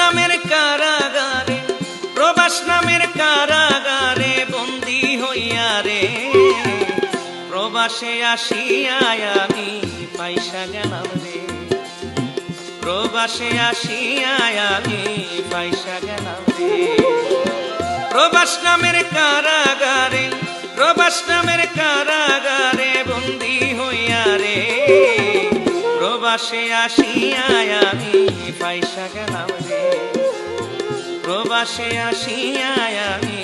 নামের কারাগারে, প্রবাস নামের কারাগারে বন্দি হইয়া রে। প্রবাসে আসিয়ায় আমি পয়সা গেলাম রে। প্রবাসে আসিয়ায় আমি পয়সা গেলাম রে। প্রবাস নামের কারাগারে, প্রবাস নামের কারাগারে বন্দি হইয়া রে। প্রবাসে আসিয়ায় আমি গেলাম রে। প্রবাসে আসিয়ায় আমি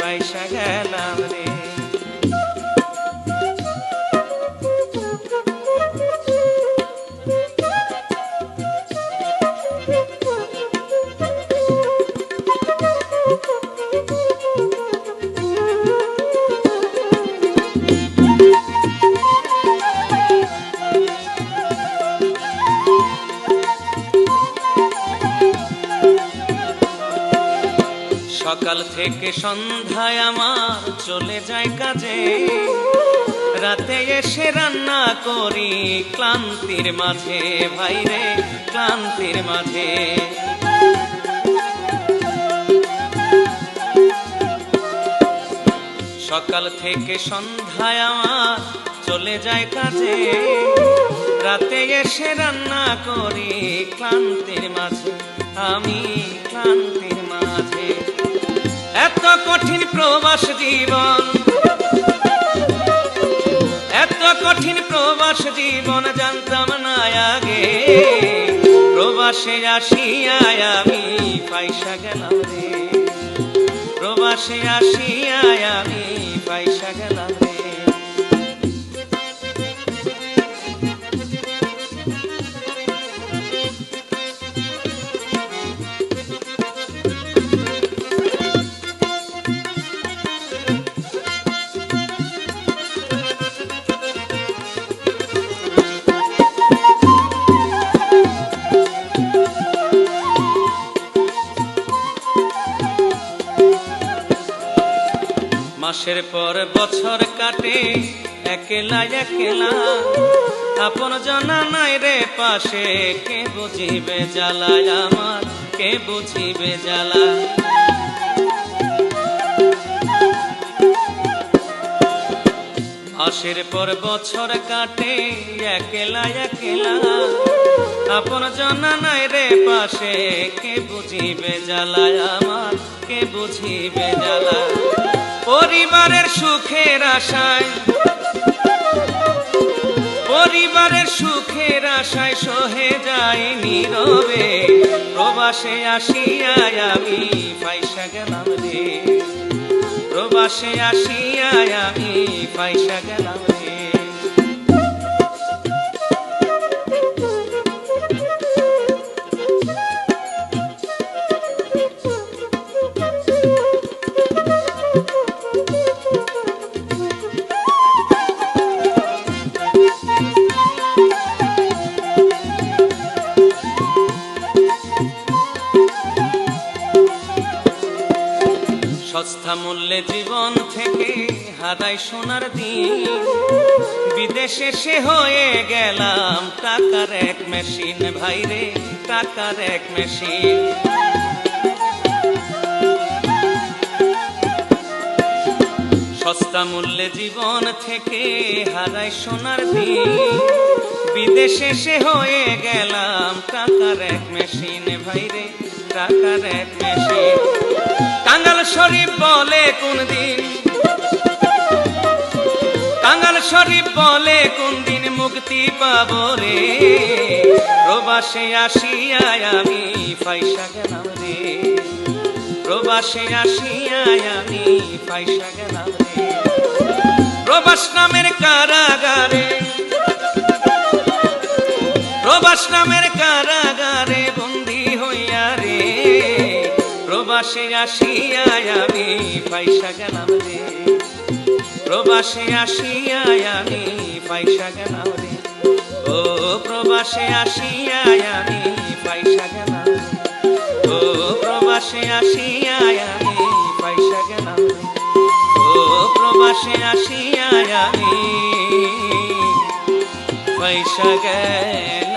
পয়সা গেলাম রে। সকাল থেকে সন্ধ্যায় আমার চলে যায় কাজে। রাতে এসে রান্না করি ক্লান্তির মাঝে ভাইরে ক্লান্তির মাঝে। সকাল থেকে সন্ধ্যায় আমার চলে যায় কাজে। রাতে এসে রান্না করি ক্লান্তির মাঝে। আমি ক্লান্তির কঠিন প্রবাস জীবন। এত কঠিন প্রবাস জীবন জানতাম না আগে। প্রবাসে আসিয়ায় আমি পয়সা গেলাম রে। প্রবাসে আসিয়ায় আমি পয়সা গেলাম রে। মাসের পর বছর কাটে, একলা একলা। আপন জানা নাই রে পাশে, কে বুঝিবে জ্বালা আমার, কে বুঝিবে জ্বালা মাসের পর বছর কাটে, একলা একলা। আপন জানা নাই রে পাশে, কে বুঝিবে জ্বালা আমার, কে বুঝিবে জ্বালা পরিবারের সুখের আশায়, পরিবারের সুখের আশায় সহে যাই নীরবে। প্রবাসে আসিয়ায় আমি পয়সা গেলাম রে। প্রবাসে আসিয়ায় আমি পয়সা গেলাম সস্তা মূল্যে জীবন থেকে হারাই সোনার দিন। বিদেশে সে হয়ে গেলাম, টাকার এক মেশিন ভাইরে টাকার এক মেশিন সস্তা মূল্যে জীবন থেকে হারাই সোনার দিন। বিদেশে সে হয়ে গেলাম, টাকার এক মেশিন ভাইরে টাকার এক মেশিন শরীফ বলে কোন দিন? কাঙ্গাল শরীফ বলে কোন দিন মুক্তি পাব রে? প্রবাসে আসিয়ায় আমি পয়সা গেলাম রে। প্রবাসে আসিয়ায় আমি পয়সা গেলাম রে। প্রবাস নামের কারাগারে, প্রবাস নামের কারাগারে প্রবাসে আসিয়ায় আমি পয়সা গেলাম রে। প্রবাসে আসিয়ায় আমি পয়সা গেলাম রে। ও প্রবাসে আসিয়ায় আমি পয়সা গেলাম ও প্রবাসে আসিয়ায় আমি পয়সা গেলাম ও প্রবাসে আসিয়ায় আমি পয়সা গেলাম